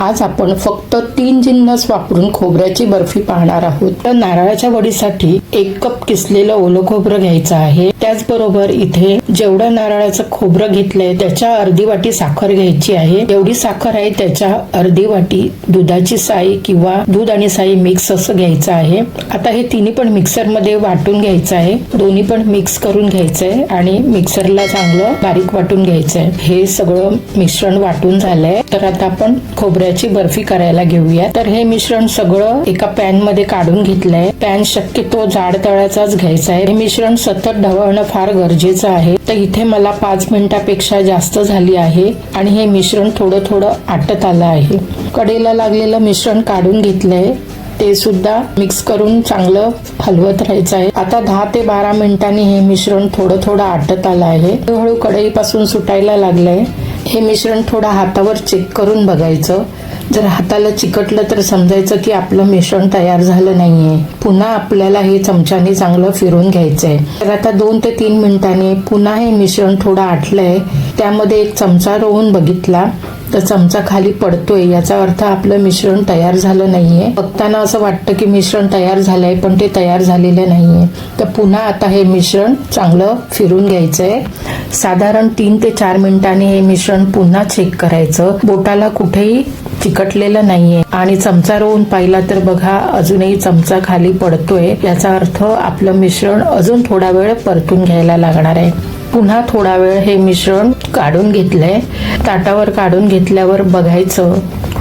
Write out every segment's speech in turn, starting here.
आज आपण फक्त तीन जिन्नस वापरून खोबऱ्याची बर्फी पाहणार आहोत. तर नारळाच्या वडीसाठी एक कप किसलेलं ओलं खोबरं घ्यायचं आहे. त्याचबरोबर इथे जेवढं नारळाचं खोबरं घेतलंय त्याच्या अर्धी वाटी साखर घ्यायची आहे. एवढी साखर आहे त्याच्या अर्धी वाटी दुधाची साई किंवा दूध आणि साई मिक्स असं घ्यायचं आहे. आता हे तिन्ही पण मिक्सरमध्ये वाटून घ्यायचं आहे. दोन्ही पण मिक्स करून घ्यायचंय आणि मिक्सरला चांगलं बारीक वाटून घ्यायचंय. हे सगळं मिश्रण वाटून झालंय. तर आता आपण आंब्याची बर्फी करायला घेऊया तर हे मिश्रण सगळं एका पॅनमध्ये काढून घेतलंय. पॅन शक्यतो जाड तळाचाच घ्यायचा आहे. हे मिश्रण सतत ढवळणं फार गरजेचं आहे. तर इथे मला पाच मिनिटापेक्षा जास्त झाली आहे आणि हे मिश्रण थोडं थोडं आटत आलं आहे. कडेला लागलेलं मिश्रण काढून घेतलंय. ते सुद्धा मिक्स करून चांगलं हलवत राहायचं आहे. आता दहा ते बारा मिनिटांनी हे मिश्रण थोडं थोडं आटत आलं आहे. हळूहळू कढईपासून सुटायला लागलंय. हे मिश्रण थोडं हातावर चेक करून बघायचं. जर हाताला चिकटलं तर समजायचं की आपलं मिश्रण तयार झालं नाहीये. पुन्हा आपल्याला हे चमच्याने चांगलं फिरून घ्यायचंय. तर आता दोन ते तीन मिनिटांनी पुन्हा हे मिश्रण थोडं आटलंय. त्यामध्ये एक चमचा रोवून बघितला. तर चमचा खाली पडतोय. याचा अर्थ आपलं मिश्रण तयार झालं नाहीये. बघताना असं वाटतं की मिश्रण तयार झालंय पण ते तयार झालेलं नाहीये. तर पुन्हा आता हे मिश्रण चांगलं फिरून घ्यायचंय. साधारण तीन ते चार मिनिटांनी हे मिश्रण पुन्हा चेक करायचं. बोटाला कुठेही चिकटलेलं नाहीये. आणि चमचा रोवून पाहिला तर बघा अजूनही चमचा खाली पडतोय. याचा अर्थ आपलं मिश्रण अजून थोडा वेळ परतून घ्यायला लागणार आहे. पुन्हा थोडा वेळ हे मिश्रण काढून घेतलंय. ताटावर काढून घेतल्यावर बघायचं.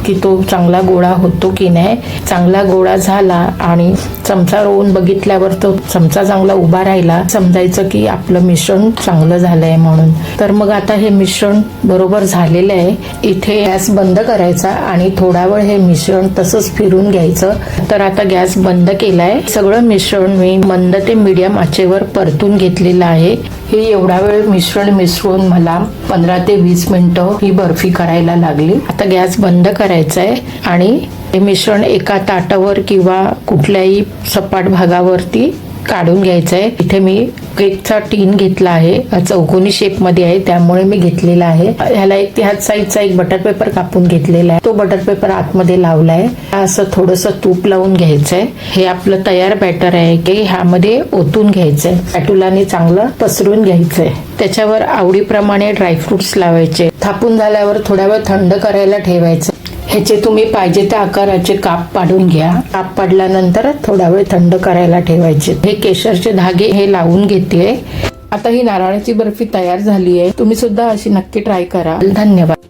की तो चांगला गोळा होतो की नाही चांगला गोळा झाला आणि चमचा रोवून बघितल्यावर तो चमचा चांगला उभा राहिला समजायचं की आपलं मिश्रण चांगलं झालंय म्हणून. तर मग आता हे मिश्रण बरोबर झालेलं आहे. इथे गॅस बंद करायचा आणि थोडा वेळ हे मिश्रण तसंच फिरून घ्यायचं. तर आता गॅस बंद केलाय. सगळं मिश्रण मी मंद ते मीडियम आचेवर परतून घेतलेलं आहे. हे एवढा वेळ मिश्रण मिसळून मला पंधरा ते वीस मिनिटं ही बर्फी करायला लागली. आता गॅस बंद करायचा आहे आणि हे मिश्रण एका ताटावर किंवा कुठल्याही सपाट भागावरती काढून घ्यायचं आहे इथे मी केकचा टीन घेतला आहे. चौकोनी शेपमध्ये आहे त्यामुळे मी घेतलेला आहे. ह्याला एक ह्याच साईजचा एक बटर पेपर कापून घेतलेला आहे. तो बटर पेपर आतमध्ये लावलाय. असं थोडस तूप लावून घ्यायचंय. हे आपलं तयार बॅटर आहे की ह्यामध्ये ओतून घ्यायचंय. पॅटुलाने चांगलं पसरून घ्यायचंय. त्याच्यावर आवडीप्रमाणे ड्रायफ्रुट्स लावायचे. थापून झाल्यावर थोड्या वेळ थंड करायला ठेवायचं. ह्याचे तुम्ही पाहिजे त्या आकाराचे काप पाडून घ्या. काप पाडल्यानंतर थोडा वेळ थंड करायला ठेवायचे. हे केशरचे धागे हे लावून घेते आता ही नारळाची बर्फी तयार झाली आहे तुम्ही सुद्धा अशी नक्की ट्राय करा. धन्यवाद.